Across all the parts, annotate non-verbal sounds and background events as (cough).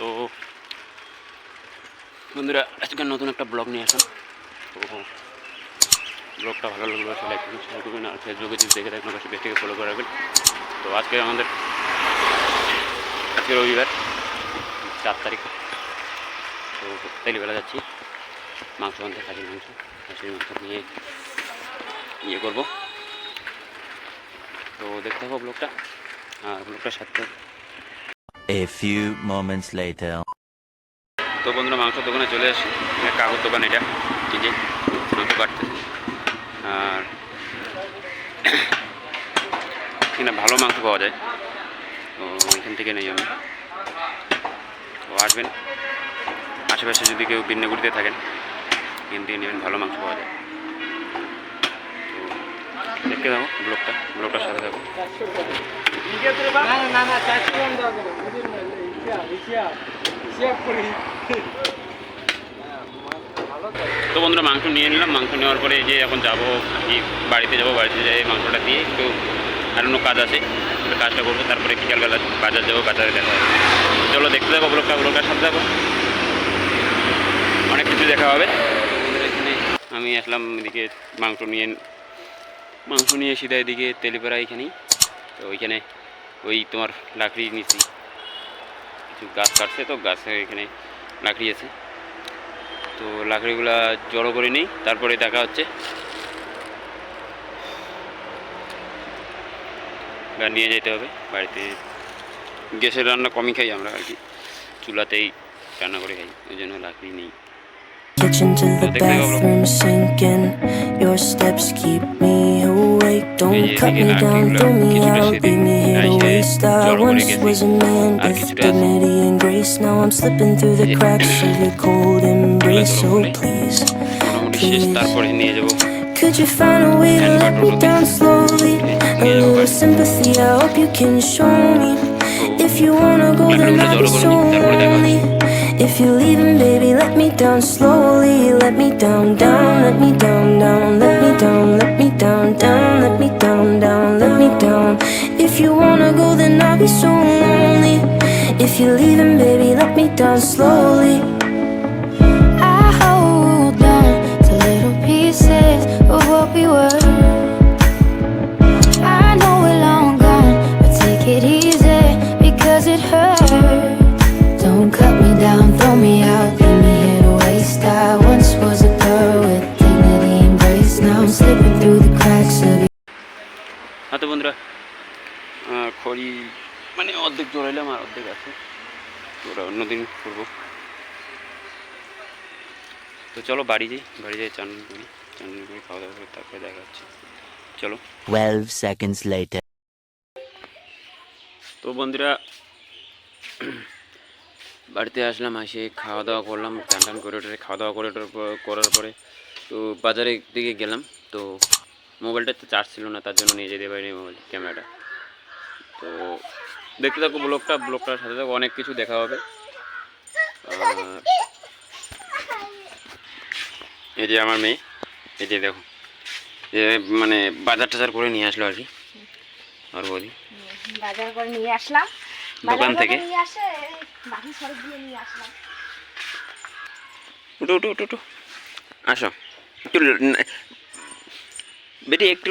তো বন্ধুরা আজকে নতুন একটা ব্লগ নিয়ে আসলাম। তো ব্লগটা ভালো লাগলে অবশ্যই লাইক করবেন শেয়ার করবেন, আর ফেসবুকে যদি দেখে থাকেন, অবশ্যই পেজটিকে ফলো করে রাখবেন। তো আজকে আমাদের, আজকে রবিবার, চার তারিখ। তো তেলিবেলা যাচ্ছি, মাংস আনতে, খাসির মাংস খাসির মাংস নিয়ে ইয়ে করব। তো দেখতে হবে ব্লগটা, আর ব্লগটার সাথে। A few moments later. তো বন্ধুরা মাংসের দোকানে চলে আসি। কাগজ দোকান এটা। যে মাংস কাটতেছে আর এখানে ভালো মাংস পাওয়া যায়। তো এখান থেকে নেই আমি। তো আসবেন। আশেপাশে যদি কেউ বিন্যাগুড়িতে থাকেন, এখান থেকে নেবেন ভালো মাংস পাওয়া যায়। সাথে করি তো বন্ধুরা, মাংস নিয়ে নিলাম। মাংস নেওয়ার পরে যে এখন যাব কি বাড়িতে যাব, বাড়িতে যাই মাংসটা দিয়ে একটু আর অন্য কাজ আছে। কাজটা করব, তারপরে বিকালবেলা বাজার যাব, বাজারে দেখা চলো, দেখতে যাব ব্লগটা, ব্লগটার সাথে যাব অনেক কিছু দেখা হবে। আমি আসলাম এদিকে মাংস নিয়ে মাংস নিয়ে সিধা এদিকে তেলিপাড়া এখানেই। তো ওইখানে ওই তোমার লাকড়ি নিছি কিছু গাছ কাটছে তো, গাছে এখানে লাকড়ি আছে। তো লাকড়িগুলা জড়ো করে নিই, তারপরে দেখা হচ্ছে। নিয়ে যেতে হবে, বাড়িতে গ্যাসের রান্না কমই খাই আমরা আর কি। চুলাতেই রান্না করে খাই, ওই জন্য লাকড়ি নেই। kitchen to the bathroom sinking. Your steps keep me awake. Don't cut me down, throw me out, leave me here to waste. I once was a man with dignity and grace. Now I'm slipping through the cracks of your cold embrace. So please, please. Could you find a way to let me down slowly? A little sympathy, I hope you can show me. If you wanna go, then I'll be so lonely. If you leave me down slowly. Let me down, down, let me down, down, let me down, let me down, down, let me down, down, let me down. If you wanna go, then I'll be so lonely. If you're leaving, baby, let me down slowly. খড়ি মানে অর্ধেক জড়াইলাম আর অর্ধেক আছে। তো ওরা অন্যদিন করব। তো চলো বাড়ি যাই। বাড়ি যাই চান করি। চান করে খাওয়া দাওয়া করে তারপরে দেখা হচ্ছে। চলো। 12 seconds later. তো বন্ধুরা বাড়িতে আসলাম এসে খাওয়া দাওয়া করলাম চান টান করে টোরে খাওয়া দাওয়া করে টোর পর- করার পরে তো বাজারের দিকে গেলাম। তো মোবাইলটা তো চার্জ ছিল না তার জন্য নিয়ে যেতে পারিনি মোবাইল ক্যামেরাটা তো দেখতে থাকো ব্লগটা ব্লগটার সাথে থাকো অনেক কিছু দেখা হবে। এই যে আমার মেয়ে এই যে দেখো যে মানে বাজার টাজার করে নিয়ে আসলো আর কি আর বলি বাজার করে নিয়ে আসলাম। দোকান থেকে? নিয়ে আসে বাকি সব দিয়ে নিয়ে আসলাম। উঠো উঠো উঠো উঠো। আসো। একটু বেটি একটু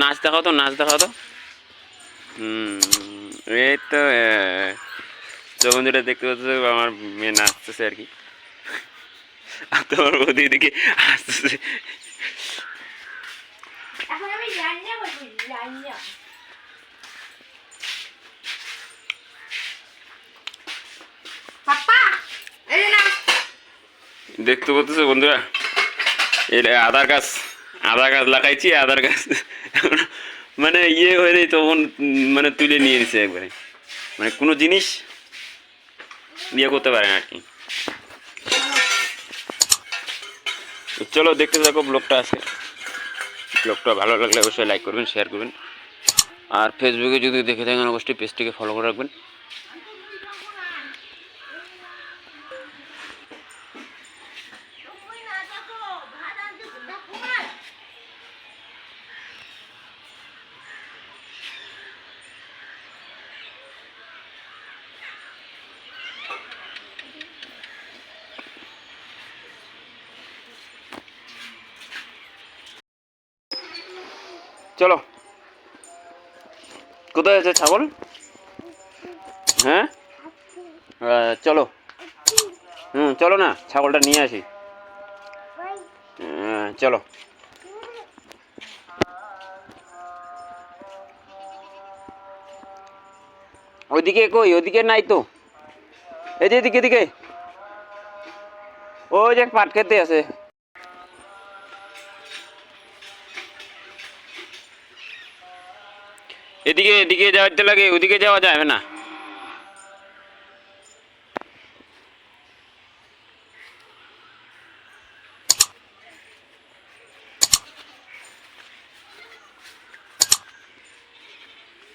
নাচ দেখাও তো নাচ দেখাও তো। হুম এই তো তো বন্ধুরা দেখতে পাচ্ছ আমার মেয়ে নাচতেছে আর কি। তোমার বৌদি এদিকে আসতেছে দেখতে পাচ্ছ বন্ধুরা? এটা আধার গাছ আধার গাছ লাগাইছি আধার গাছ মানে ইয়ে হয়ে নেই, তখন মানে তুলে নিয়ে নিছে একবারে। মানে কোনো জিনিস ইয়ে করতে পারে না আর কি। চলো দেখতে থাকো, ব্লগটা আছে। ব্লগটা ভালো লাগলে অবশ্যই লাইক করবেন শেয়ার করবেন। আর ফেসবুকে যদি দেখে থাকেন, অবশ্যই পেজটিকে ফলো করে রাখবেন। চলো। কোথায় আছে ছাগল? হ্যাঁ? চলো। হুম, চলো না, ছাগলটা নিয়ে আসি। চলো। ওইদিকে কই? ওইদিকে নাই তো। এই যে এদিকে এদিকে। ওই যে পাট খেতে আছে। এদিকে এদিকে যাওয়াতে লাগে ওদিকে যাওয়া যাবে না।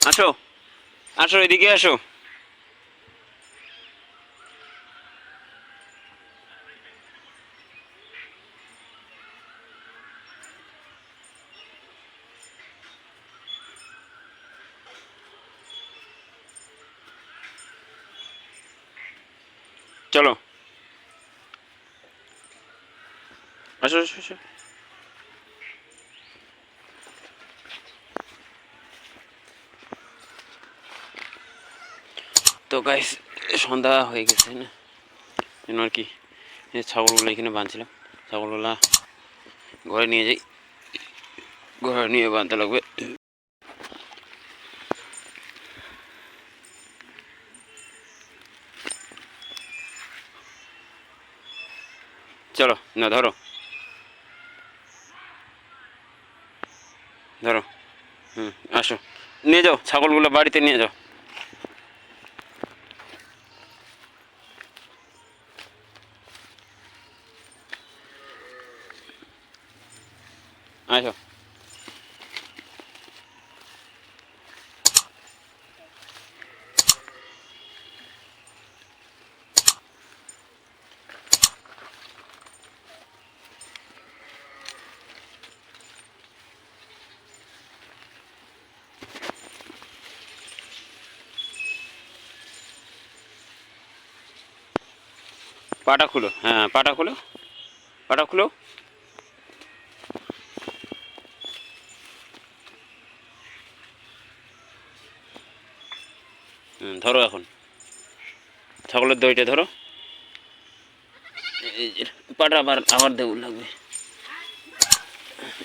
আসো আসো এদিকে আসো। চলো। আসো আসো আসো। তো গাইস সন্ধ্যা হয়ে গেছে না? জন্য আর কি? ছাগলগুলো এখানে বাঁধছিলাম। ছাগলগুলা ঘরে নিয়ে যাই। ঘরে নিয়ে বাঁধতে লাগবে চলো না ধরো। ধরো। হুম আসো। নিয়ে যাও ছাগলগুলো বাড়িতে নিয়ে যাও আসো পাটা খুলো। হ্যাঁ পাটা খুলো। পাটা খুলো। ধরো এখন। ছাগলের দইটা ধরো। পাটা আবার আবার দেউল লাগবে।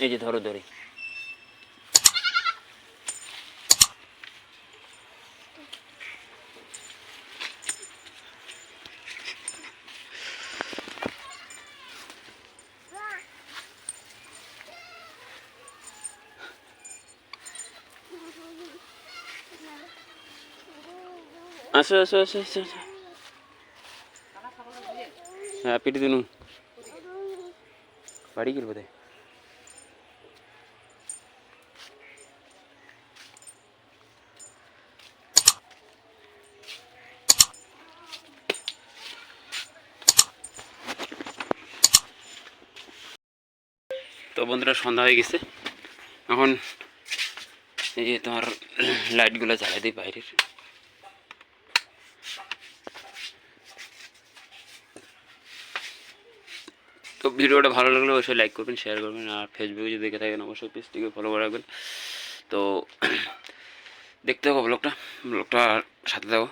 এই যে, ধরো দড়ি। আসো আসো আসো আসো। হ্যাঁ পিটি দিনু বাড়ি গেল বোধহয়। তো বন্ধুরা, সন্ধ্যা হয়ে গেছে। এখন এই যে তোমার লাইটগুলো জ্বালাই দিই বাইরের। ভিডিওটা ভালো লাগলে অবশ্যই লাইক করবেন শেয়ার করবেন, আর ফেসবুকে যদি দেখে থাকেন অবশ্যই পেজটিকে ফলো করে রাখবেন। তো, দেখতে থাকো ব্লগটা ব্লগটা সাথে থাকো।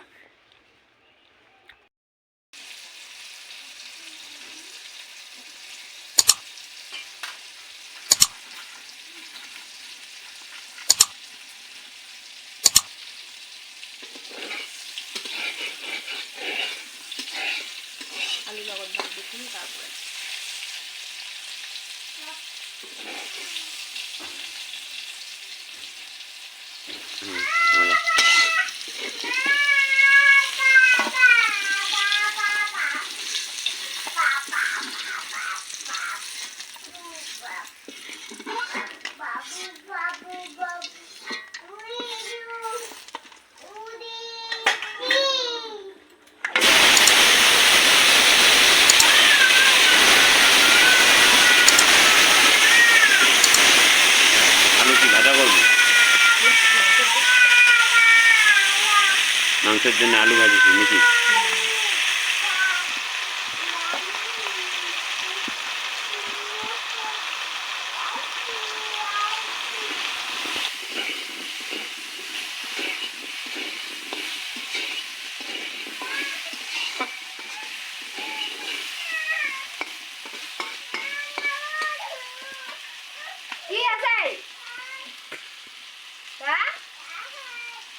muita denália vai dizer aqui.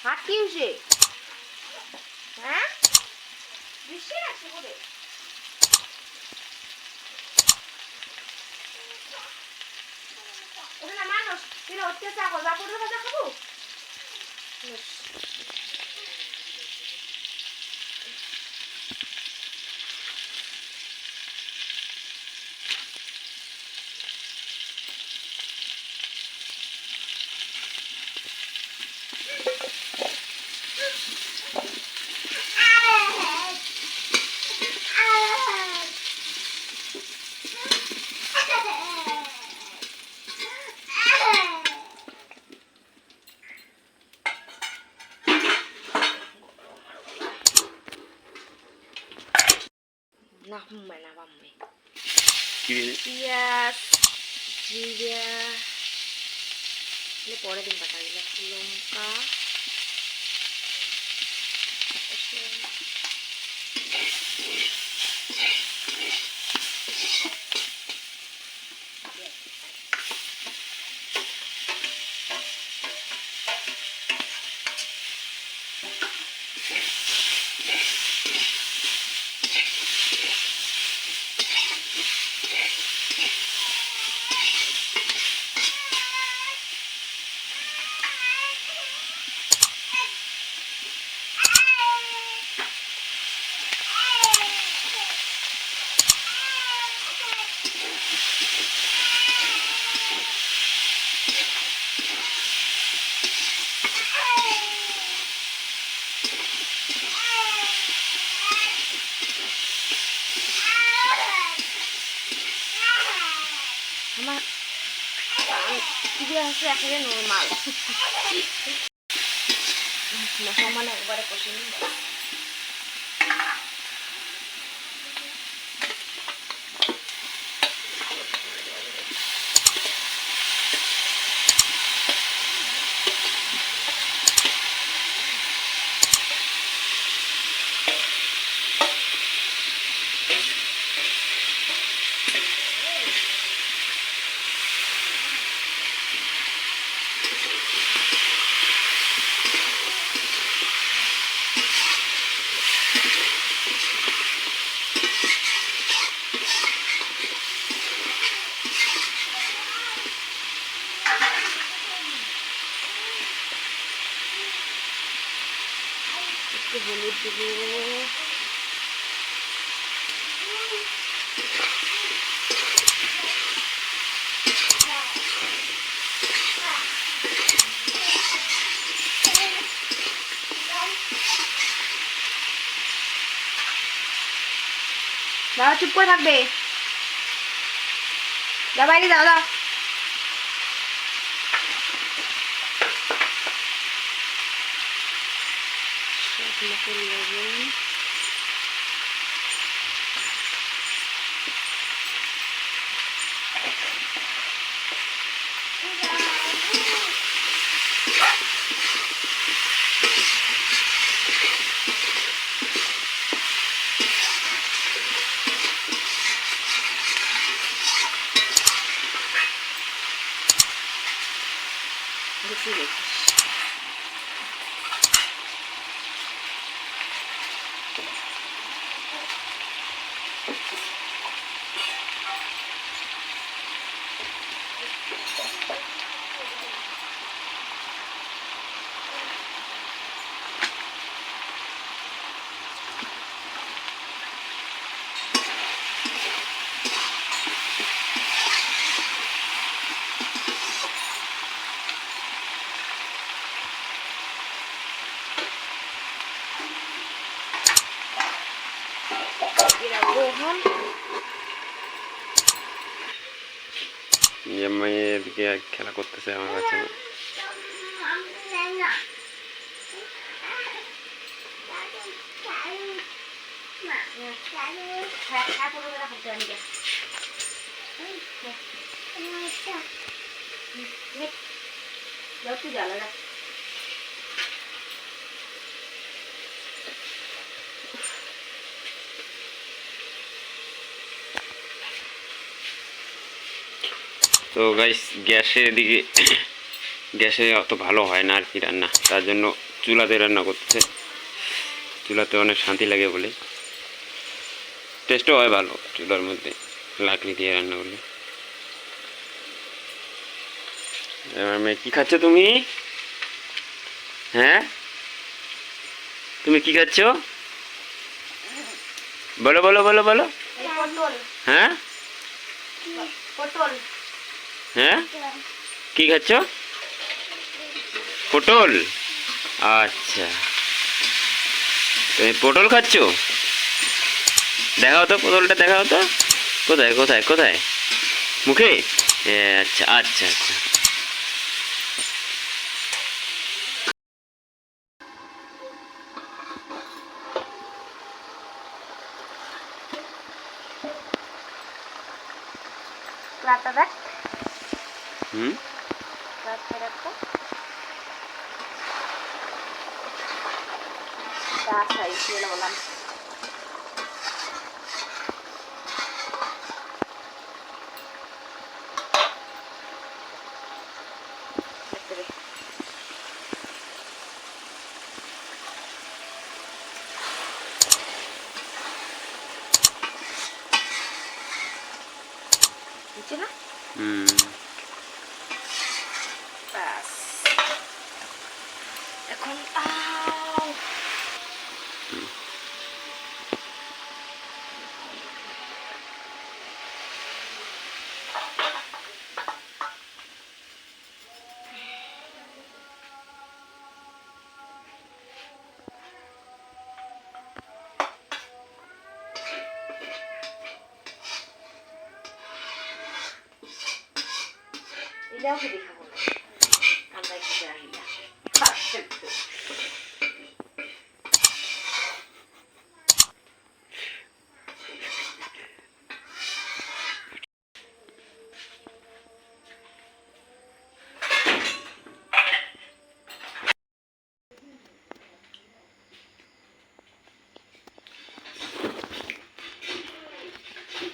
Aqui, gente. চাকর ভাজা খাব? পরে দিন দিলে লঙ্কা así de normal. (laughs) Nos vamos a. হলুদ দেবো দাদা চুপ করে থাকবে যা বাইরে দাও দাও como que lo ven. মেয়ে এদিকে খেলা করতেছে আমার কাছে হ্যাঁ হ্যাঁ জ্বালা তো গাইস গ্যাসে এদিকে গ্যাসে অত ভালো হয় না আর কি রান্না। তার জন্য চুলাতে রান্না করছে চুলাতে অনেক শান্তি লাগে বলে। টেস্টও হয় ভালো চুলার মধ্যে লাকড়ি দিয়ে রান্না করলে। এবার মেয়ে কী খাচ্ছ তুমি? হ্যাঁ? তুমি কি খাচ্ছ? বলো বলো বলো বলো। হ্যাঁ? পটল। হ্যাঁ? কি খাচ্ছ? পটল? আচ্ছা। তুমি পটল খাচ্ছ? দেখাও তো পটলটা, দেখাও তো। কোথায় কোথায় কোথায়? মুখে? আচ্ছা আচ্ছা আচ্ছা রাতটা দেখ হুম রাতটা দেখ তো আচ্ছা এই ছিল বললাম দেখতে দে। নিচে না হুম ব্যাস এখন আও দেখাবো না আমরা একটু আহিলা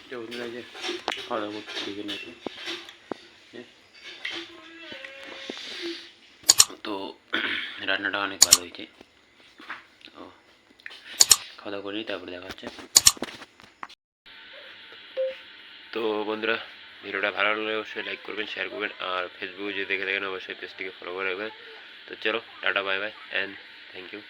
যে বন্ধুরা যে খাওয়া দাওয়া করতে শিখে নিয়েছে রান্নাটা অনেক ভালো হয়েছে। ও খাওয়া দাওয়া করি, তারপরে দেখা হচ্ছে। তো বন্ধুরা, ভিডিওটা ভালো লাগলে অবশ্যই লাইক করবেন শেয়ার করবেন, আর ফেসবুকে যদি দেখে থাকেন, অবশ্যই পেজটিকে ফলো করে রাখবেন। তো চলো, tata bye bye and thank you